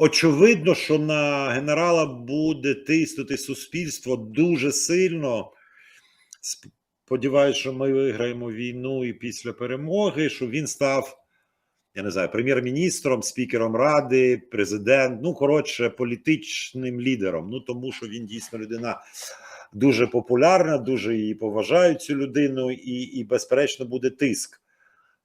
очевидно, що на генерала буде тиснути суспільство дуже сильно. Сподіваюсь, що ми виграємо війну і після перемоги, що він став, я не знаю, прем'єр-міністром, спікером ради, президент, ну коротше, політичним лідером. Ну тому що він дійсно людина дуже популярна, дуже її поважають цю людину, і, і безперечно буде тиск.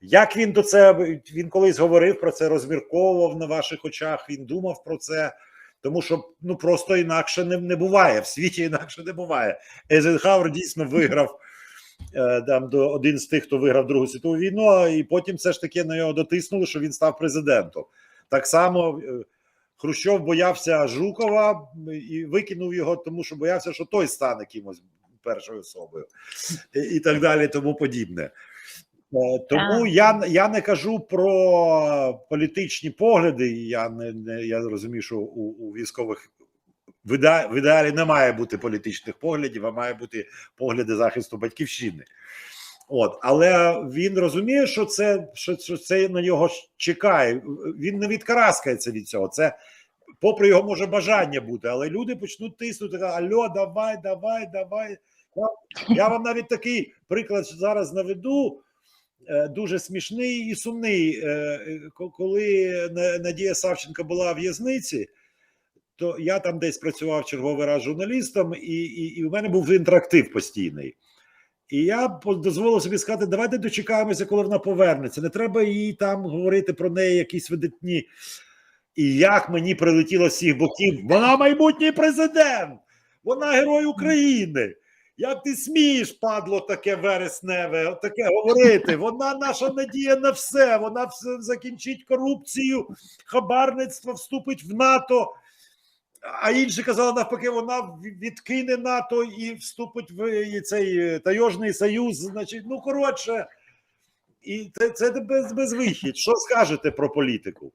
Як він до це він колись говорив про це, розмірковував на ваших очах. Він думав про це, тому що ну просто інакше не, не буває. В світі інакше не буває. Ейзенхауер дійсно виграв е, там до один з тих, хто виграв Другу світову війну, і потім все ж таки на нього дотиснули, що він став президентом. Так само е, Хрущов боявся Жукова і викинув його, тому що боявся, що той стане кимось першою особою, і, і так далі, тому подібне. Тому я, я не кажу про політичні погляди. Я не, не я розумію, що у, у військових в, ідеалі не має бути політичних поглядів, а має бути погляди захисту батьківщини. От, але він розуміє, що це що, що це на нього чекає. Він не відкараскається від цього. Це попри його може бажання бути, але люди почнуть тиснути. Альо, давай, давай, давай. Я вам навіть такий приклад зараз наведу. Е, Дуже смішний і сумний. Е, е, ко- Коли Надія Савченко була в в'язниці, то я там десь працював черговий раз журналістом, і, і, і у мене був інтерактив постійний. І я дозволив собі сказати: давайте дочекаємося, коли вона повернеться. Не треба їй там говорити про неї якісь видатні. І як мені прилетіло з всіх боків, вона майбутній президент, вона герой України. Як ти смієш, падло, таке вересневе, таке говорити? Вона наша надія на все. Вона все закінчить корупцію, хабарництво, вступить в НАТО. А інші казали навпаки, вона відкине НАТО і вступить в цей е, тайожний союз. Значить, ну коротше, і це, це без, безвихідь. Що скажете про політику?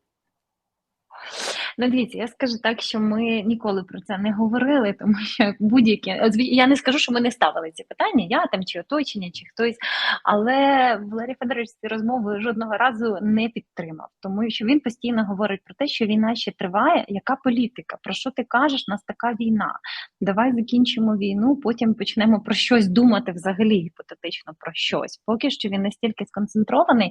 Ну, дивіться, я скажу так, що ми ніколи про це не говорили, тому що будь-які я не скажу, що ми не ставили ці питання, я там чи оточення, чи хтось. Але Валерій Федорович ці розмови жодного разу не підтримав, тому що він постійно говорить про те, що війна ще триває. Яка політика? Про що ти кажеш? У нас така війна. Давай закінчимо війну, потім почнемо про щось думати взагалі гіпотетично про щось. Поки що він настільки сконцентрований.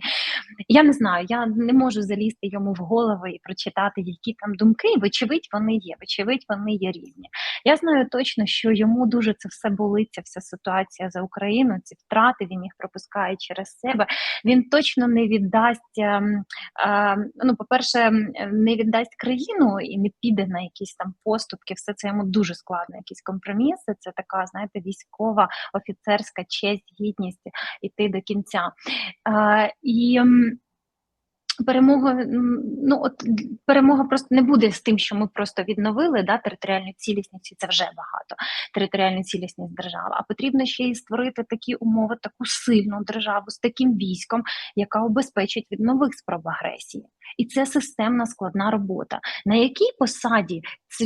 Я не знаю, я не можу залізти йому в голову і прочитати, які там думки. Вочевидь, вони є. Вочевидь, вони є різні. Я знаю точно, що йому дуже це все болить, ця вся ситуація за Україну, ці втрати. Він їх пропускає через себе. Він точно не віддасть. ем, е, ну, по-перше, не віддасть країну і не піде на якісь там поступки. Все це йому дуже складно. Якісь компроміси. Це така, знаєте, військова офіцерська честь, гідність іти до кінця. Е, і перемога, ну от перемога просто не буде з тим, що ми просто відновили да, територіальну цілісність, і це вже багато. Територіальну цілісність держави. А потрібно ще й створити такі умови, таку сильну державу з таким військом, яка обезпечить від нових спроб агресії. І це системна складна робота. На якій посаді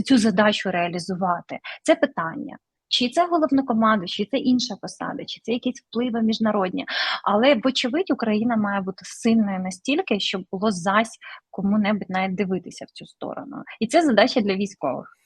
цю задачу реалізувати? Це питання. Чи це головнокомандуючий, чи це інша посада, чи це якісь впливи міжнародні. Але, вочевидь, Україна має бути сильною настільки, щоб було зась кому-небудь навіть дивитися в цю сторону. І це задача для військових.